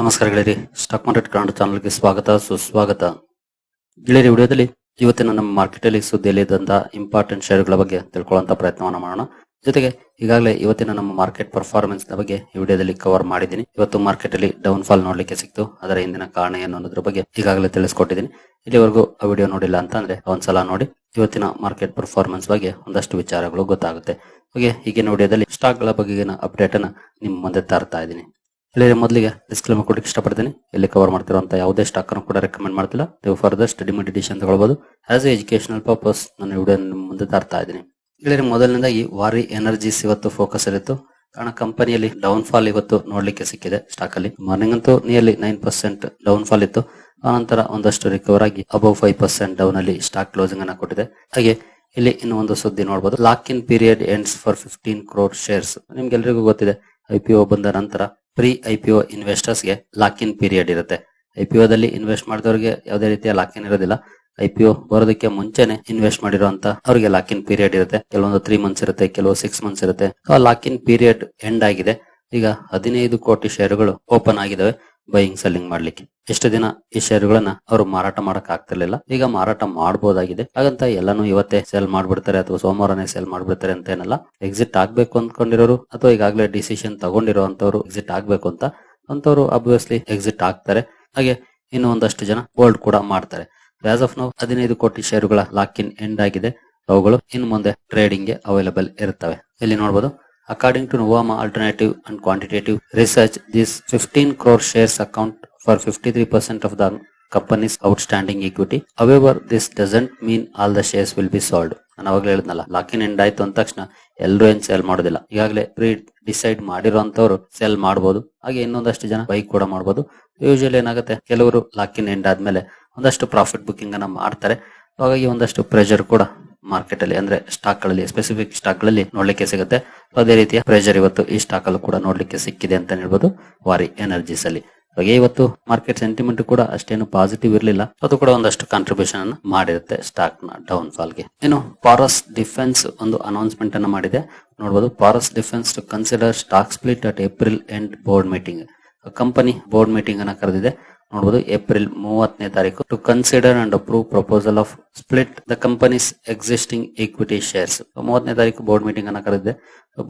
ನಮಸ್ಕಾರ ಗೆಳೆಯರಿ stock market Kannada ಚಾನಲ್ಗೆ ಸ್ವಾಗತ, ಸುಸ್ವಾಗತ. ಗೆಳೆಯರಿ ವಿಡಿಯೋದಲ್ಲಿ ಇವತ್ತಿನ ನಮ್ಮ ಮಾರ್ಕೆಟ್ ಅಲ್ಲಿ ಸುದ್ದಿಯಲ್ಲಿ ಇದ್ದಂತ ಇಂಪಾರ್ಟೆಂಟ್ ಶೇರ್ಗಳ ಬಗ್ಗೆ ತಿಳ್ಕೊಳ್ಳುವಂತ ಪ್ರಯತ್ನವನ್ನ ಮಾಡೋಣ. ಜೊತೆಗೆ ಈಗಾಗಲೇ ಇವತ್ತಿನ ನಮ್ಮ ಮಾರ್ಕೆಟ್ ಪರ್ಫಾರ್ಮೆನ್ಸ್ ಬಗ್ಗೆ ಈ ವಿಡಿಯೋದಲ್ಲಿ ಕವರ್ ಮಾಡಿದ್ದೀನಿ. ಇವತ್ತು ಮಾರ್ಕೆಟ್ ಅಲ್ಲಿ ಡೌನ್ ಫಾಲ್ ನೋಡ್ಲಿಕ್ಕೆ ಸಿಕ್ತು. ಅದರ ಹಿಂದಿನ ಕಾರಣ ಏನು ಅನ್ನೋದ್ರ ಬಗ್ಗೆ ಈಗಾಗಲೇ ತಿಳಿಸ್ಕೊಟ್ಟಿದ್ದೀನಿ. ಇಲ್ಲಿವರೆಗೂ ಆ ವಿಡಿಯೋ ನೋಡಿಲ್ಲ ಅಂತ ಅಂದ್ರೆ ಒಂದ್ಸಲ ನೋಡಿ. ಇವತ್ತಿನ ಮಾರ್ಕೆಟ್ ಪರ್ಫಾರ್ಮೆನ್ಸ್ ಬಗ್ಗೆ ಒಂದಷ್ಟು ವಿಚಾರಗಳು ಗೊತ್ತಾಗುತ್ತೆ. ಹಾಗೆ ಈಗಿನ ವಿಡಿಯೋದಲ್ಲಿ ಸ್ಟಾಕ್ಗಳ ಬಗೆಗಿನ ಅಪ್ಡೇಟ್ ಅನ್ನ ನಿಮ್ಮ ಮುಂದೆ ತರ್ತಾ ಇದ್ದೀನಿ. ಇಲ್ಲಿ ಮೊದಲಿಗೆ ಡಿಸ್ಕ್ಲೇಮರ್ ಕೊಡಕ್ಕೆ ಇಷ್ಟಪಡ್ತೀನಿ. ಇಲ್ಲಿ ಕವರ್ ಮಾಡ್ತಿರುವಂತ ಯಾವುದೇ ಸ್ಟಾಕ್ ಅನ್ನು ಕೂಡ ರೆಕಮೆಂಡ್ ಮಾಡ್ತಿಲ್ಲ. ನೀವು ಫರ್ದರ್ ಸ್ಟಡಿ ಮೆಡಿಟೇಷನ್ ತಗೊಳ್ಬಹುದು ಆಸ್ ಎ ಎಜುಕೇಶನಲ್ ಪರ್ಪಸ್ ನಾನು ವಿಡಿಯೋ ಮುಂದೆ ತರ್ತಾ ಇದ್ದೀನಿ. ಇಲ್ಲಿ ಮೊದಲನೇದಾಗಿ ವಾರಿ ಎನರ್ಜೀಸ್ ಇವತ್ತು ಫೋಕಸ್ ಇರುತ್ತು ಕಾರಣ ಕಂಪನಿಯಲ್ಲಿ ಡೌನ್ ಫಾಲ್ ಇವತ್ತು ನೋಡ್ಲಿಕ್ಕೆ ಸಿಕ್ಕಿದೆ ಸ್ಟಾಕ್ ಅಲ್ಲಿ. ಮಾರ್ನಿಂಗ್ ಅಂತೂ nearly nine percent down fall ಇತ್ತು. ಆನಂತರ ಒಂದಷ್ಟು ರಿಕವರ್ ಆಗಿ ಅಬೌವ್ ಫೈವ್ ಪರ್ಸೆಂಟ್ ಡೌನ್ ಅಲ್ಲಿ ಸ್ಟಾಕ್ ಕ್ಲೋಸಿಂಗ್ ಅನ್ನ ಕೊಟ್ಟಿದೆ. ಹಾಗೆ ಇಲ್ಲಿ ಇನ್ನು ಒಂದು ಸುದ್ದಿ ನೋಡಬಹುದು lock in period ends for fifteen crore shares ನಿಮ್ಗೆಲ್ರಿಗೂ ಗೊತ್ತಿದೆ. ಐಪಿಒ ಬಂದ ನಂತರ ಪ್ರೀ ಐಪಿಒ ಇನ್ವೆಸ್ಟರ್ಸ್ಗೆ ಲಾಕ್ ಇನ್ ಪೀರಿಯಡ್ ಇರುತ್ತೆ ಐಪಿಒ ದಲ್ಲಿ ಇನ್ವೆಸ್ಟ್ ಮಾಡಿದವರಿಗೆ ಯಾವುದೇ ರೀತಿಯ ಲಾಕ್ ಇನ್ ಇರೋದಿಲ್ಲ ಐಪಿಒ ಬರೋದಕ್ಕೆ ಮುಂಚೆನೆ ಇನ್ವೆಸ್ಟ್ ಮಾಡಿರುವಂತ ಅವರಿಗೆ ಲಾಕ್ ಇನ್ ಪೀರಿಯಡ್ ಇರುತ್ತೆ. ಕೆಲವೊಂದು ತ್ರೀ ಮಂತ್ಸ್ ಇರುತ್ತೆ, ಕೆಲವು ಸಿಕ್ಸ್ ಮಂತ್ಸ್ ಇರುತ್ತೆ. ಆ ಲಾಕ್ ಇನ್ ಪೀರಿಯಡ್ ಎಂಡ್ ಆಗಿದೆ. ಈಗ ಹದಿನೈದು ಕೋಟಿ ಷೇರುಗಳು ಓಪನ್ ಆಗಿದಾವೆ ಬೈಯಿಂಗ್ ಸೆಲ್ಲಿಂಗ್ ಮಾಡ್ಲಿಕ್ಕೆ. ಎಷ್ಟು ದಿನ ಈ ಶೇರುಗಳನ್ನ ಅವರು ಮಾರಾಟ ಮಾಡಕ್ ಆಗ್ತಿರ್ಲಿಲ್ಲ ಈಗ ಮಾರಾಟ ಮಾಡಬಹುದಾಗಿದೆ ಹಾಗಂತ ಎಲ್ಲಾನು ಇವತ್ತೇ ಸೆಲ್ ಮಾಡ್ಬಿಡ್ತಾರೆ ಅಥವಾ ಸೋಮವಾರನೇ ಸೆಲ್ ಮಾಡ್ಬಿಡ್ತಾರೆ ಅಂತ ಏನಲ್ಲ. ಎಕ್ಸಿಟ್ ಆಗ್ಬೇಕು ಅಂದ್ಕೊಂಡಿರೋರು ಅಥವಾ ಈಗಾಗಲೇ ಡಿಸಿಷನ್ ತಗೊಂಡಿರೋ ಅಂತವ್ರು ಎಕ್ಸಿಟ್ ಆಗ್ಬೇಕು ಅಂತ ಅಂತವ್ರು ಅಬ್ವಿಯಸ್ಲಿ ಎಕ್ಸಿಟ್ ಆಗ್ತಾರೆ. ಹಾಗೆ ಇನ್ನು ಒಂದಷ್ಟು ಜನ ಹೋಲ್ಡ್ ಕೂಡ ಮಾಡ್ತಾರೆ. ಆಸ್ ಆಫ್ ನಾವು ಹದಿನೈದು ಕೋಟಿ ಶೇರುಗಳ ಲಾಕ್ ಇನ್ ಎಂಡ್ ಆಗಿದೆ. ಅವುಗಳು ಇನ್ನು ಮುಂದೆ ಟ್ರೇಡಿಂಗ್ಗೆ ಅವೈಲಬಲ್ ಇರುತ್ತವೆ ಇಲ್ಲಿ ನೋಡಬಹುದು According to Novama Alternative and Quantitative Research, this 15 crore shares account for 53% of the company's outstanding equity. However, this doesn't mean all the shares will be sold. ನಾನು ಅವಾಗಲೇ ಹೇಳಿದ್ನಲ್ಲ ಲಾಕ್ ಇನ್ ಎಂಡ್ ಆಯ್ತು ಅಂದ ತಕ್ಷಣ ಎಲ್ಲರೂ ಏನ್ ಸೆಲ್ ಮಾಡೋದಿಲ್ಲ ಈಗಾಗಲೇ ಪ್ರೀ ಡಿಸೈಡ್ ಮಾಡಿರೋಂಥವ್ರು ಸೆಲ್ ಮಾಡಬಹುದು ಹಾಗೆ ಇನ್ನೊಂದಷ್ಟು ಜನ ಬೈಕ್ ಕೂಡ ಮಾಡಬಹುದು ಯೂಶಲಿ ಏನಾಗುತ್ತೆ ಕೆಲವರು ಲಾಕ್ ಇನ್ ಎಂಡ್ ಆದ್ಮೇಲೆ ಒಂದಷ್ಟು ಪ್ರಾಫಿಟ್ ಬುಕಿಂಗ್ ಅನ್ನ ಮಾಡ್ತಾರೆ ಹಾಗಾಗಿ ಒಂದಷ್ಟು ಪ್ರೆಷರ್ ಕೂಡ ಮಾರ್ಕೆಟ್ ಅಲ್ಲಿ ಅಂದ್ರೆ ಸ್ಟಾಕ್ಗಳಲ್ಲಿ ಸ್ಪೆಸಿಫಿಕ್ ಸ್ಟಾಕ್ಗಳಲ್ಲಿ ನೋಡ್ಲಿಕ್ಕೆ ಸಿಗುತ್ತೆ. ಅದೇ ರೀತಿಯ ಪ್ರೆಷರ್ ಇವತ್ತು ಈ ಸ್ಟಾಕ್ ಅಲ್ಲೂ ಕೂಡ ನೋಡ್ಲಿಕ್ಕೆ ಸಿಕ್ಕಿದೆ ಅಂತ ಹೇಳ್ಬೋದು ವಾರಿ ಎನರ್ಜೀಸ್ ಅಲ್ಲಿ. ಹಾಗೆ ಇವತ್ತು ಮಾರ್ಕೆಟ್ ಸೆಂಟಿಮೆಂಟ್ ಕೂಡ ಅಷ್ಟೇನು ಪಾಸಿಟಿವ್ ಇರಲಿಲ್ಲ. ಅದು ಕೂಡ ಒಂದಷ್ಟು ಕಾಂಟ್ರಿಬ್ಯೂಷನ್ ಅನ್ನು ಮಾಡಿರುತ್ತೆ ಸ್ಟಾಕ್ನ ಡೌನ್ ಫಾಲ್ಗೆ. ಇನ್ನು ಪಾರಸ್ ಡಿಫೆನ್ಸ್ ಒಂದು ಅನೌನ್ಸ್ಮೆಂಟ್ ಅನ್ನು ಮಾಡಿದೆ. ನೋಡಬಹುದು Paras Defence to consider stock split at April end board meeting company board meeting ಅನ್ನ ಕರೆದಿದೆ. ನೋಡಬಹುದು ಏಪ್ರಿಲ್ ಮೂವತ್ತನೇ ತಾರೀಕು. To consider and approve proposal of split the company's existing equity shares ಮೂವತ್ತನೇ ತಾರೀಕು ಬೋರ್ಡ್ ಮೀಟಿಂಗ್ ಅನ್ನ ಕರೆದಿದೆ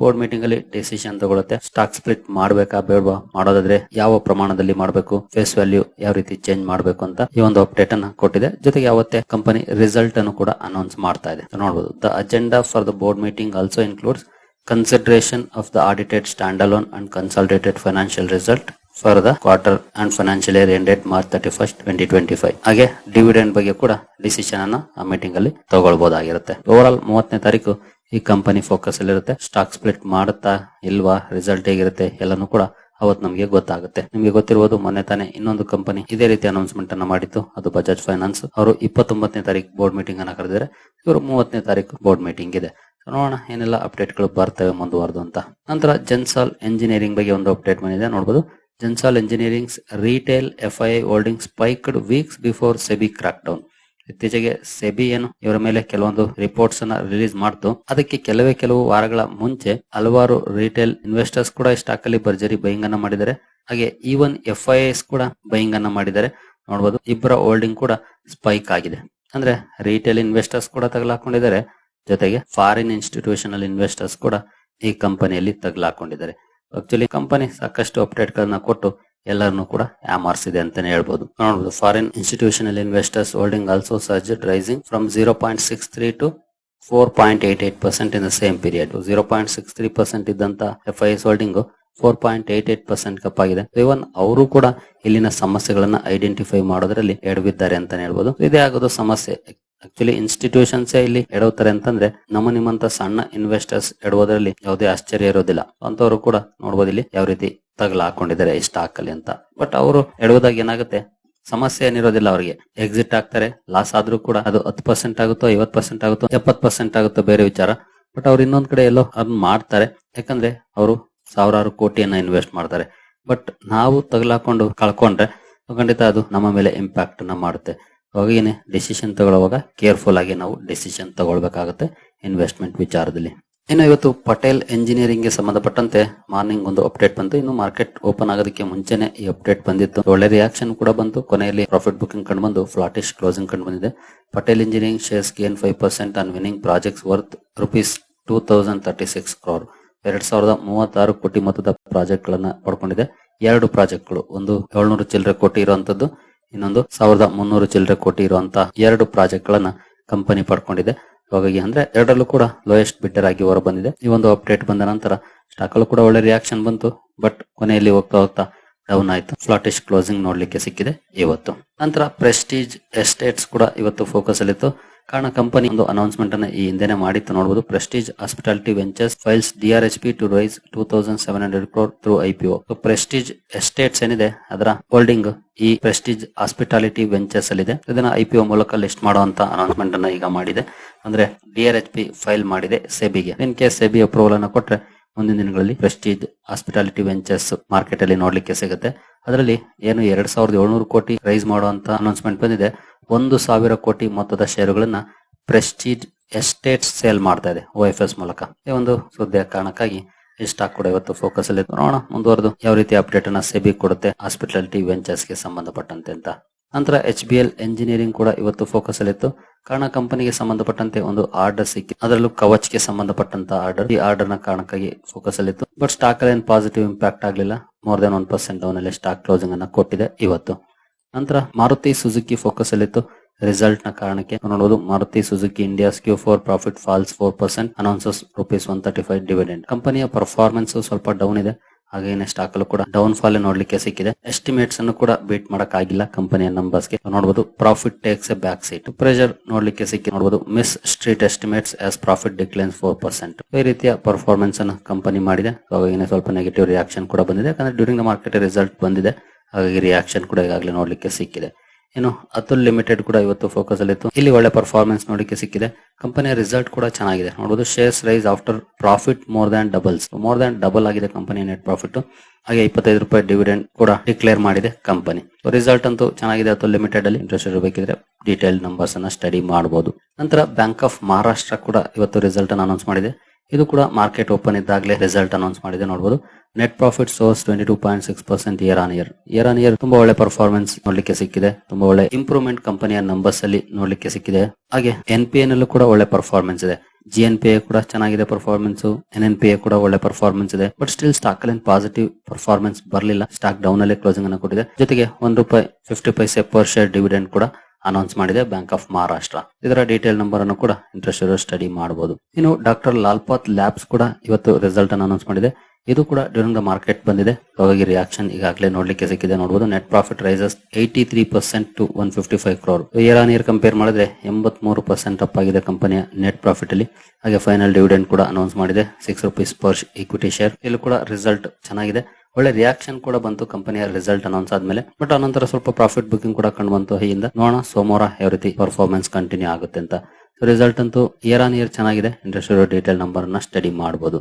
ಬೋರ್ಡ್ ಮೀಟಿಂಗ್ ಅಲ್ಲಿ ಡಿಸಿಷನ್ ತಗೊಳುತ್ತೆ. ಸ್ಟಾಕ್ ಸ್ಪ್ಲಿಟ್ ಮಾಡಬೇಕಾ, ಬೇಡವಾ? ಮಾಡೋದಾದ್ರೆ ಯಾವ ಪ್ರಮಾಣದಲ್ಲಿ ಮಾಡಬೇಕು? ಫೇಸ್ ವ್ಯಾಲ್ಯೂ ಯಾವ ರೀತಿ ಚೇಂಜ್ ಮಾಡಬೇಕು ಅಂತ ಈ ಒಂದು ಅಪ್ಡೇಟ್ ಅನ್ನ ಕೊಟ್ಟಿದೆ. ಜೊತೆಗೆ ಯಾವತ್ತೇ ಕಂಪನಿ ರಿಸಲ್ಟ್ ಅನ್ನು ಕೂಡ ಅನೌನ್ಸ್ ಮಾಡ್ತಾ ಇದೆ. ನೋಡಬಹುದು the agenda for the board meeting also includes consideration of the audited stand alone and consolidated financial and consolidated financial result for the quarter and financial year ended March 31st 2025 ಹಾಗೆ dividend ಬಗ್ಗೆ ಕೂಡ decision ಅನ್ನ ಆ meeting ಅಲ್ಲಿ ತಗೊಳ್ಬಹುದಾಗಿರುತ್ತೆ over all ಮೂವತ್ತನೇ ತಾರೀಕು ಈ company focus ಅಲ್ಲಿರುತ್ತೆ ಸ್ಟಾಕ್ ಸ್ಪ್ಲಿಟ್ ಮಾಡುತ್ತಾ ಇಲ್ವಾ ರಿಸಲ್ಟ್ ಹೇಗಿರುತ್ತೆ ಎಲ್ಲಾನು ಕೂಡ ಅವತ್ತು ನಮಗೆ ಗೊತ್ತಾಗುತ್ತೆ. ನಿಮಗೆ ಗೊತ್ತಿರುವುದು ಮೊನ್ನೆ ತಾನೇ ಇನ್ನೊಂದು ಕಂಪನಿ ಇದೇ ರೀತಿ ಅನೌನ್ಸ್ಮೆಂಟ್ ಅನ್ನ ಮಾಡಿತ್ತು. ಅದು ಬಜಾಜ್ ಫೈನಾನ್ಸ್ ಅವರು ಇಪ್ಪತ್ತೊಂಬತ್ತನೇ ತಾರೀಕು ಬೋರ್ಡ್ ಮೀಟಿಂಗ್ ಅನ್ನ ಕರೆದಿದ್ದಾರೆ. ಇವರು ಮೂವತ್ತನೇ ತಾರೀಕು ಬೋರ್ಡ್ ಮೀಟಿಂಗ್ ಇದೆ. ನೋಡೋಣ ಏನೆಲ್ಲ ಅಪ್ಡೇಟ್ಗಳು ಬರ್ತವೆ ಮುಂದುವರೆದು ಅಂತ. ನಂತರ ಜೆನ್ಸಾಲ್ ಎಂಜಿನಿಯರಿಂಗ್ ಬಗ್ಗೆ ಒಂದು ಅಪ್ಡೇಟ್ ಬಂದಿದೆ. ನೋಡಬಹುದು Gensol Engineering's retail FI holding spiked weeks before SEBI crack down ಇತ್ತೀಚೆಗೆ ಸೆಬಿ ಏನು ಇವರ ಮೇಲೆ ಕೆಲವೊಂದು ರಿಪೋರ್ಟ್ಸ್ ಅನ್ನ ರಿಲೀಸ್ ಮಾಡ್ತು. ಅದಕ್ಕೆ ಕೆಲವೇ ಕೆಲವು ವಾರಗಳ ಮುಂಚೆ ಹಲವಾರು ರಿಟೇಲ್ ಇನ್ವೆಸ್ಟರ್ಸ್ ಕೂಡ ಸ್ಟಾಕ್ ಅಲ್ಲಿ ಭರ್ಜರಿ ಬೈಯಿಂಗ್ ಅನ್ನ ಮಾಡಿದ್ದಾರೆ. ಹಾಗೆ ಈವನ್ ಎಫ್ ಐ ಎಸ್ ಕೂಡ ಬೈಯಿಂಗ್ ಅನ್ನ ಮಾಡಿದ್ದಾರೆ. ನೋಡಬಹುದು ಇಬ್ಬರ ಹೋಲ್ಡಿಂಗ್ ಕೂಡ ಸ್ಪೈಕ್ ಆಗಿದೆ. ಅಂದ್ರೆ ರಿಟೇಲ್ ಇನ್ವೆಸ್ಟರ್ಸ್ ಕೂಡ ತಗಲಾಕೊಂಡಿದ್ದಾರೆ. ಜೊತೆಗೆ ಫಾರಿನ್ ಇನ್ಸ್ಟಿಟ್ಯೂಷನಲ್ ಇನ್ವೆಸ್ಟರ್ಸ್ ಕೂಡ ಈ ಕಂಪನಿಯಲ್ಲಿ ತಗಲಾಕೊಂಡಿದ್ದಾರೆ. ಆಕ್ಚುಲಿ ಕಂಪನಿ ಸಾಕಷ್ಟು ಅಪ್ಡೇಟ್ ಗಳನ್ನ ಕೊಟ್ಟು ಎಲ್ಲರನ್ನು ಕೂಡ ಯಾಮಾರಿಸಿದೆ ಅಂತಾನೆ ಹೇಳ್ಬೋದು. ನೋಡಬಹುದು foreign institutional investors holding also surge rising from zero point six three to four point eight eight percent in the same period zero point six three percent ಇದ್ದಂತ F I S holding four point eight eight percent cup ಆಗಿದೆ. Even ಅವರು ಕೂಡ ಇಲ್ಲಿನ ಸಮಸ್ಯೆಗಳನ್ನ identify ಮಾಡೋದ್ರಲ್ಲಿ ಎಡವಿದ್ದಾರೆ ಅಂತಾನೆ ಹೇಳ್ಬೋದು. ಇದೇ ಆಗೋದು ಸಮಸ್ಯೆ. ಆಕ್ಚುಲಿ ಇನ್ಸ್ಟಿಟ್ಯೂಷನ್ಸ್ ಇಲ್ಲಿ ಎಡವುತ್ತಾರೆ ಅಂತಂದ್ರೆ ನಮ್ಮ ನಿಮ್ಮಂತ ಸಣ್ಣ ಇನ್ವೆಸ್ಟರ್ಸ್ ಎಡುವುದರಲ್ಲಿ ಯಾವುದೇ ಆಶ್ಚರ್ಯ ಇರೋದಿಲ್ಲ. ಅಂತವರು ಕೂಡ ನೋಡಬಹುದು ಇಲ್ಲಿ ಯಾವ ರೀತಿ ತಗಲ ಹಾಕೊಂಡಿದ್ದಾರೆ ಈ ಸ್ಟಾಕ್ ಅಲ್ಲಿ ಅಂತ. ಬಟ್ ಅವರು ಎಡುವುದಾಗ ಏನಾಗುತ್ತೆ? ಸಮಸ್ಯೆ ಏನಿರೋದಿಲ್ಲ ಅವರಿಗೆ. ಎಕ್ಸಿಟ್ ಆಗ್ತಾರೆ. ಲಾಸ್ ಆದ್ರೂ ಕೂಡ ಅದು ಹತ್ತು ಪರ್ಸೆಂಟ್ ಆಗುತ್ತೋ ಐವತ್ ಪರ್ಸೆಂಟ್ ಆಗುತ್ತೋ ಎಪ್ಪತ್ ಪರ್ಸೆಂಟ್ ಆಗುತ್ತೋ ಬೇರೆ ವಿಚಾರ. ಬಟ್ ಅವ್ರು ಇನ್ನೊಂದ್ ಕಡೆ ಎಲ್ಲೋ ಅದನ್ನ ಮಾಡ್ತಾರೆ. ಯಾಕಂದ್ರೆ ಅವರು ಸಾವಿರಾರು ಕೋಟಿಯನ್ನ ಇನ್ವೆಸ್ಟ್ ಮಾಡ್ತಾರೆ. ಬಟ್ ನಾವು ತಗಲಾಕೊಂಡು ಕಳ್ಕೊಂಡ್ರೆ ಖಂಡಿತ ಅದು ನಮ್ಮ ಮೇಲೆ ಇಂಪ್ಯಾಕ್ಟ್ ಮಾಡುತ್ತೆ. ಹಾಗೇನೆ. ಡಿಸಿಷನ್ ತಗೊಳ್ಳುವಾಗ ಕೇರ್ಫುಲ್ ಆಗಿ ನಾವು ಡಿಸಿಷನ್ ತಗೊಳ್ಬೇಕಾಗುತ್ತೆ. ಇನ್ವೆಸ್ಟ್ಮೆಂಟ್ ವಿಚಾರದಲ್ಲಿ. ಇನ್ನು ಇವತ್ತು ಪಟೇಲ್ ಎಂಜಿನಿಯರಿಂಗ್ಗೆ ಸಂಬಂಧಪಟ್ಟಂತೆ ಮಾರ್ನಿಂಗ್ ಒಂದು ಅಪ್ಡೇಟ್ ಬಂತು. ಇನ್ನು ಮಾರ್ಕೆಟ್ ಓಪನ್ ಆಗೋದಕ್ಕೆ ಮುಂಚೆನೆ ಈ ಅಪ್ಡೇಟ್ ಬಂದಿತ್ತು. ಒಳ್ಳೆ ರಿಯಾಕ್ಷನ್ ಕೂಡ ಬಂತು. ಕೊನೆಯಲ್ಲಿ ಪ್ರಾಫಿಟ್ ಬುಕಿಂಗ್ ಕಂಡು ಬಂದು ಫ್ಲಾಟಿಶ್ ಕ್ಲೋಸಿಂಗ್ ಕಂಡು ಬಂದಿದೆ. Patel engineering shares gain five percent on winning projects worth rupees two thousand thirty six crore ಎರಡ್ ಸಾವಿರದ ಮೂವತ್ತಾರು ಕೋಟಿ ಮೊತ್ತದ ಪ್ರಾಜೆಕ್ಟ್ ಗಳನ್ನ ಪಡ್ಕೊಂಡಿದೆ. ಎರಡು ಪ್ರಾಜೆಕ್ಟ್ಗಳು ಒಂದು ಏಳ್ನೂರು ಚಿಲ್ಲರೆ ಕೋಟಿ ಇರುವಂತದ್ದು. ಇನ್ನೊಂದು ಸಾವಿರದ ಮುನ್ನೂರು ಚಿಲ್ಲರೆ ಕೋಟಿ ಇರುವಂತಹ ಎರಡು ಪ್ರಾಜೆಕ್ಟ್ ಗಳನ್ನ ಕಂಪನಿ ಪಡ್ಕೊಂಡಿದೆ. ಹಾಗಾಗಿ ಅಂದ್ರೆ ಎರಡರಲ್ಲೂ ಕೂಡ ಲೋಯೆಸ್ಟ್ ಬಿಟ್ಟರ್ ಆಗಿ ಹೊರ ಬಂದಿದೆ. ಈ ಒಂದು ಅಪ್ಡೇಟ್ ಬಂದ ನಂತರ ಸ್ಟಾಕ್ ಅಲ್ಲೂ ಕೂಡ ಒಳ್ಳೆ ರಿಯಾಕ್ಷನ್ ಬಂತು. ಬಟ್ ಕೊನೆಯಲ್ಲಿ ಹೋಗ್ತಾ ಹೋಗ್ತಾ ಡೌನ್ ಆಯ್ತು. ಫ್ಲಾಟಿಶ್ ಕ್ಲೋಸಿಂಗ್ ನೋಡ್ಲಿಕ್ಕೆ ಸಿಕ್ಕಿದೆ ಇವತ್ತು. ನಂತರ ಪ್ರೆಸ್ಟೀಜ್ ಎಸ್ಟೇಟ್ಸ್ ಕೂಡ ಇವತ್ತು ಫೋಕಸ್ ಅಲ್ಲಿತ್ತು. ಕಾರಣ ಕಂಪನಿ ಒಂದು ಅನೌನ್ಸ್ಮೆಂಟ್ ಅನ್ನ ಈ ಹಿಂದೆ ಮಾಡಿತ್ತು. ನೋಡಬಹುದು Prestige hospitality ventures files DRHP to raise two thousand seven hundred crore through IPO Prestige estates ಏನಿದೆ, ಅದರ ಹೋಲ್ಡಿಂಗ್ ಈ ಪ್ರೆಸ್ಟೀಜ್ ಹಾಸ್ಪಿಟಾಲಿಟಿ ವೆಂಚರ್ಸ್ ಅಲ್ಲಿ ಇದೆ ಇದನ್ನ ಐಪಿಒ ಮೂಲಕ ಲಿಸ್ಟ್ ಮಾಡುವಂತ ಅನೌನ್ಸ್ಮೆಂಟ್ ಅನ್ನ ಈಗ ಮಾಡಿದೆ. ಅಂದ್ರೆ ಡಿಆರ್ಎಚ್ ಪಿ ಫೈಲ್ ಮಾಡಿದೆ ಸೆಬಿಗೆ. ಇನ್ ಕೇಸ್ ಸೆಬಿ ಅಪ್ರೂವಲ್ ಅನ್ನ ಕೊಟ್ರೆ, ಮುಂದಿನ ದಿನಗಳಲ್ಲಿ ಪ್ರೆಸ್ಟೀಜ್ ಹಾಸ್ಪಿಟಾಲಿಟಿ ವೆಂಚರ್ಸ್ ಮಾರ್ಕೆಟ್ ಅಲ್ಲಿ ನೋಡ್ಲಿಕ್ಕೆ ಸಿಗುತ್ತೆ. ಅದರಲ್ಲಿ ಏನು ಎರಡ್ ಸಾವಿರದ ಏಳ್ನೂರು ಕೋಟಿ ರೈಸ್ ಮಾಡುವಂತ ಅನೌನ್ಸ್ಮೆಂಟ್ ಬಂದಿದೆ ಒಂದು ಸಾವಿರ ಕೋಟಿ ಮೊತ್ತದ ಷೇರುಗಳನ್ನ ಪ್ರೆಸ್ಟೀಜ್ ಎಸ್ಟೇಟ್ಸ್ ಸೇಲ್ ಮಾಡ್ತಾ ಇದೆ ಓ ಎಫ್ ಎಸ್ ಮೂಲಕ ಈ ಒಂದು ಸುದ್ದಿಯ ಕಾರಣಕ್ಕಾಗಿ ಈ ಸ್ಟಾಕ್ ಕೂಡ ಇವತ್ತು ಫೋಕಸ್ ಅಲ್ಲಿ. ನೋಡೋಣ ಮುಂದುವರೆದು ಯಾವ ರೀತಿ ಅಪ್ಡೇಟ್ ಅನ್ನ ಸೆಬಿ ಕೊಡುತ್ತೆ ಹಾಸ್ಪಿಟಾಲಿಟಿ ವೆಂಚರ್ಸ್ಗೆ ಸಂಬಂಧಪಟ್ಟಂತೆ ಅಂತ ನಂತರ ಎಚ್ ಬಿ ಎಲ್ ಎಂಜಿನಿಯರಿಂಗ್ ಕೂಡ ಇವತ್ತು ಫೋಕಸ್ ಅಲ್ಲಿ ಇತ್ತು. ಕಾರಣ ಕಂಪನಿಗೆ ಸಂಬಂಧಪಟ್ಟಂತೆ ಒಂದು ಆರ್ಡರ್ ಸಿಕ್ಕಿ, ಅದರಲ್ಲೂ ಕವಚ್ಗೆ ಸಂಬಂಧಪಟ್ಟಂತ ಆರ್ಡರ್ ಈ ಆರ್ಡರ್ನ ಕಾರಣಕ್ಕಾಗಿ ಫೋಕಸ್ ಅಲ್ಲಿ ಇತ್ತು. ಬಟ್ ಸ್ಟಾಕ್ ಅಲ್ಲಿ ಏನು ಪಾಸಿಟಿವ್ ಇಂಪ್ಯಾಕ್ಟ್ ಆಗಲಿಲ್ಲ. More than one percent down ಅಲ್ಲಿ ಸ್ಟಾಕ್ ಕ್ಲೋಸಿಂಗ್ ಅನ್ನ ಕೊಟ್ಟಿದೆ ಇವತ್ತು. ನಂತರ ಮಾರುತಿ ಸುಜುಕಿ ಫೋಕಸ್ ಅಲ್ಲಿತ್ತು ರಿಸಲ್ಟ್ನ ಕಾರಣಕ್ಕೆ ನೋಡಬಹುದು Maruti Suzuki India's Q four profit falls four percent announces rupees one thirty five dividend ಕಂಪನಿಯ ಪರ್ಫಾರ್ಮೆನ್ಸ್ ಸ್ವಲ್ಪ ಡೌನ್ ಇದೆ. ಹಾಗೇನೆ ಸ್ಟಾಕ್ ಅಲ್ಲೂ ಕೂಡ ಡೌನ್ ಫಾಲ್ ನೋಡ್ಲಿಕ್ಕೆ ಸಿಕ್ಕಿದೆ. ಎಸ್ಟಿಮೇಟ್ಸ್ ಅನ್ನು ಕೂಡ ಬೀಟ್ ಮಾಡಕ್ ಆಗಿಲ್ಲ ಕಂಪನಿಯ ನಂಬರ್ಸ್ಗೆ. ನೋಡಬಹುದು profit takes a back seat pressure ನೋಡ್ಲಿಕ್ಕೆ ಸಿಕ್ಕಿ ನೋಡಬಹುದು miss street estimates as profit declines four percent ಈ ರೀತಿಯ ಪರ್ಫಾರ್ಮೆನ್ಸ್ ಅನ್ನು ಕಂಪನಿ ಮಾಡಿದೆ. ಏನೇ ಸ್ವಲ್ಪ ನೆಗೆಟಿವ್ ರಿಯಾಕ್ಷನ್ ಕೂಡ ಬಂದಿದೆ. ಯಾಕಂದ್ರೆ ಡ್ಯೂರಿಂಗ್ ದ ಮಾರ್ಕೆಟ್ ರಿಸಲ್ಟ್ ಬಂದಿದೆ. ಹಾಗಾಗಿ ರಿಯಾಕ್ಷನ್ ಕೂಡ ಈಗಾಗಲೇ ನೋಡ್ಲಿಕ್ಕೆ ಸಿಕ್ಕಿದೆ. ಏನು ಅತುಲ್ ಲಿಮಿಟೆಡ್ ಕೂಡ ಇವತ್ತು ಫೋಕಸ್ ಅಲ್ಲಿ ಇತ್ತು ಇಲ್ಲಿ ಒಳ್ಳೆ ಪರ್ಫಾರ್ಮೆನ್ಸ್ ನೋಡಲಿಕ್ಕೆ ಸಿಕ್ಕಿದೆ. ಕಂಪನಿಯ ರಿಸಲ್ಟ್ ಕೂಡ ಚೆನ್ನಾಗಿದೆ. ನೋಡಬಹುದು shares rise after profit more than doubles more than double ಆಗಿದೆ ಕಂಪನಿಯ ನೆಟ್ ಪ್ರಾಫಿಟ್ ಹಾಗೆ ಇಪ್ಪತ್ತೈದು ರೂಪಾಯಿ ಡಿವಿಡೆಂಡ್ ಕೂಡ ಡಿಕ್ಲೇರ್ ಮಾಡಿದೆ ಕಂಪನಿ ರಿಸಲ್ಟ್ ಅಂತೂ ಚೆನ್ನಾಗಿದೆ. ಅಥವಾ ಲಿಮಿಟೆಡ್ ಅಲ್ಲಿ ಇಂಟ್ರೆಸ್ಟ್ ಇರಬೇಕಿದ್ರೆ ಡೀಟೇಲ್ ನಂಬರ್ಸ್ ಅನ್ನ ಸ್ಟಡಿ ಮಾಡಬಹುದು ನಂತರ ಬ್ಯಾಂಕ್ ಆಫ್ ಮಹಾರಾಷ್ಟ್ರ ಕೂಡ ಇವತ್ತು ರಿಸಲ್ಟ್ ಅನ್ನು ಅನೌನ್ಸ್ ಮಾಡಿದೆ. ಇದು ಕೂಡ ಮಾರ್ಕೆಟ್ ಓಪನ್ ಇದ್ದಾಗಲೇ ರಿಸಲ್ಟ್ ಅನೌನ್ಸ್ ಮಾಡಿದೆ ನೋಡಬಹುದು net profit soars twenty two point six percent year on year year on year ತುಂಬಾ ಒಳ್ಳೆ ಪರ್ಫಾರ್ಮೆನ್ಸ್ ನೋಡ್ಲಿಕ್ಕೆ ಸಿಕ್ಕಿದೆ. ತುಂಬಾ ಒಳ್ಳೆ ಇಂಪ್ರೂವ್ಮೆಂಟ್ ಕಂಪನಿಯ ನಂಬರ್ಸ್ ಅಲ್ಲಿ ನೋಡ್ಲಿಕ್ಕೆ ಸಿಕ್ಕಿದೆ. ಹಾಗೆ ಎನ್ ಪಿ ಎನ್ ಅಲ್ಲೂ ಕೂಡ ಒಳ್ಳೆ ಪರ್ಫಾರ್ಮೆನ್ಸ್ ಇದೆ. ಜಿ ಎನ್ ಪಿ ಎ ಕೂಡ ಚೆನ್ನಾಗಿದೆ performance N N P A ಕೂಡ ಒಳ್ಳೆ ಪರ್ಫಾರ್ಮೆನ್ಸ್ ಇದೆ. ಬಟ್ ಸ್ಟಿಲ್ ಸ್ಟಾಕ್ ಅಲ್ಲಿ ಪಾಸಿಟಿವ್ ಪರ್ಫಾರ್ಮೆನ್ಸ್ ಬರಲಿಲ್ಲ. ಸ್ಟಾಕ್ ಡೌನ್ ಅಲ್ಲಿ ಕ್ಲೋಸಿಂಗ್ ಅನ್ನು ಕೊಟ್ಟಿದೆ. ಜೊತೆಗೆ ಒಂದು ರೂಪಾಯಿ fifty paise per share dividend ಕೂಡ ಅನೌನ್ಸ್ ಮಾಡಿದೆ ಬ್ಯಾಂಕ್ ಆಫ್ ಮಹಾರಾಷ್ಟ್ರ ಇದರ ಡೀಟೇಲ್ ನಂಬರ್ ಅನ್ನು ಕೂಡ ಇಂಟ್ರೆಸ್ಟ್ ಇರೋ ಸ್ಟಡಿ ಮಾಡಬಹುದು ಇನ್ನು ಡಾಕ್ಟರ್ ಲಾಲ್ಪಾತ್ ಲ್ಯಾಬ್ಸ್ ಕೂಡ ಇವತ್ತು ರಿಸಲ್ಟ್ ಅನ್ನು ಅನೌನ್ಸ್ ಮಾಡಿದೆ. ಇದು ಕೂಡ ಡ್ಯೂರಿಂಗ್ ದ ಮಾರ್ಕೆಟ್ ಬಂದಿದೆ. ಹಾಗಾಗಿ ರಿಯಾಕ್ಷನ್ ಈಗಾಗಲೇ ನೋಡ್ಲಿಕ್ಕೆ ಸಿಕ್ಕಿದೆ. ನೋಡಬಹುದು net profit rises eighty three percent to one fifty five crore year on year compare ಮಾಡಿದ್ರೆ ಎಂಬತ್ ಮೂರು ಪರ್ಸೆಂಟ್ ಅಪ್ ಆಗಿದೆ ಕಂಪನಿಯ ನೆಟ್ ಪ್ರಾಫಿಟ್ ಅಲ್ಲಿ. ಹಾಗೆ ಫೈನಲ್ ಡಿವಿಡೆಂಡ್ ಕೂಡ ಅನೌನ್ಸ್ ಮಾಡಿದೆ. Six rupees per equity share ಇಲ್ಲೂ ಕೂಡ ರಿಸಲ್ಟ್ ಚೆನ್ನಾಗಿದೆ. ಒಳ್ಳೆ ರಿಯಾಕ್ಷನ್ ಕೂಡ ಬಂತು ಕಂಪನಿಯ ರಿಸಲ್ಟ್ ಅನೌನ್ಸ್ ಆದ್ಮೇಲೆ. ಬಟ್ ಅನಂತರ ಸ್ವಲ್ಪ ಪ್ರಾಫಿಟ್ ಬುಕಿಂಗ್ ಕೂಡ ಕಂಡು ಬಂತು ಹೈಯಿಂದ. ನೋಡೋಣ, ಸೋಮವಾರ ಯಾವ ರೀತಿ ಪರ್ಫಾರ್ಮೆನ್ಸ್ ಕಂಟಿನ್ಯೂ ಆಗುತ್ತೆ ಅಂತ. ರಿಸಲ್ಟ್ ಅಂತೂ ಇಯರ್ ಆನ್ ಇಯರ್ ಚೆನ್ನಾಗಿದೆ. ಇಂಟ್ರೆಸ್ಟ್ ಇರೋ ಡೀಟೇಲ್ ನಂಬರ್ ಅನ್ನ ಸ್ಟಡಿ ಮಾಡಬಹುದು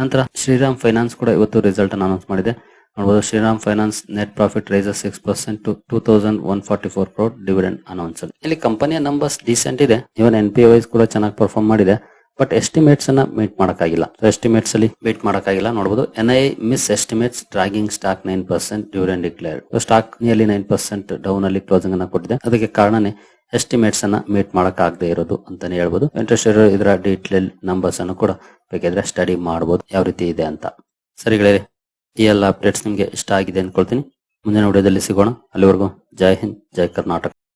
ನಂತರ ಶ್ರೀರಾಮ್ ಫೈನಾನ್ಸ್ ಕೂಡ ಇವತ್ತು ರಿಸಲ್ಟ್ ಅನೌನ್ಸ್ ಮಾಡಿದೆ. ನೋಡಬಹುದು Shriram finance net profit rises six percent to two thousand one forty four crore dividend announce ಇಲ್ಲಿ ಕಂಪನಿಯ ನಂಬರ್ಸ್ ಡೀಸೆಂಟ್ ಇದೆ. ಇವನ್ ಎನ್ ಪಿ ವೈಸ್ ಕೂಡ ಚೆನ್ನಾಗಿ ಪರ್ಫಾರ್ಮ್ ಮಾಡಿದೆ. ಬಟ್ ಎಸ್ಟಿಮೇಟ್ಸ್ ಅನ್ನ ಮೀಟ್ ಮಾಡಕ್ಕಾಗಿಲ್ಲ. ಎಸ್ಟಿಮೇಟ್ಸ್ ಅಲ್ಲಿ ಮೀಟ್ ಮಾಡೋಕ್ಕಾಗಿಲ್ಲ. ನೋಡಬಹುದು N I miss estimates dragging stock nine percent during declare stock nearly nine percent down ಅಲ್ಲಿ ಕ್ಲೋಸಿಂಗ್ ಅನ್ನ ಕೊಟ್ಟಿದೆ. ಅದಕ್ಕೆ ಕಾರಣನೇ ಎಸ್ಟಿಮೇಟ್ಸ್ ಅನ್ನ ಮೀಟ್ ಮಾಡಕ್ ಆಗದೆ ಇರೋದು ಅಂತಾನೆ ಹೇಳ್ಬೋದು. ಇಂಟ್ರೆಸ್ಟ್ ಇರೋ ಇದರ ಡೀಟೇಲ್ ನಂಬರ್ಸ್ ಅನ್ನು ಕೂಡ ಬೇಕಿದ್ರೆ ಸ್ಟಡಿ ಮಾಡಬಹುದು ಯಾವ ರೀತಿ ಇದೆ ಅಂತ. ಸರಿ ಗೆಳೆಯರೆ, ಈ ಎಲ್ಲ ಅಪ್ಡೇಟ್ಸ್ ನಿಮ್ಗೆ ಇಷ್ಟ ಆಗಿದೆ ಅನ್ಕೊಳ್ತೀನಿ. ಮುಂದಿನ ವಿಡಿಯೋದಲ್ಲಿ ಸಿಗೋಣ. ಅಲ್ಲಿವರೆಗೂ ಜೈ ಹಿಂದ್, ಜೈ ಕರ್ನಾಟಕ.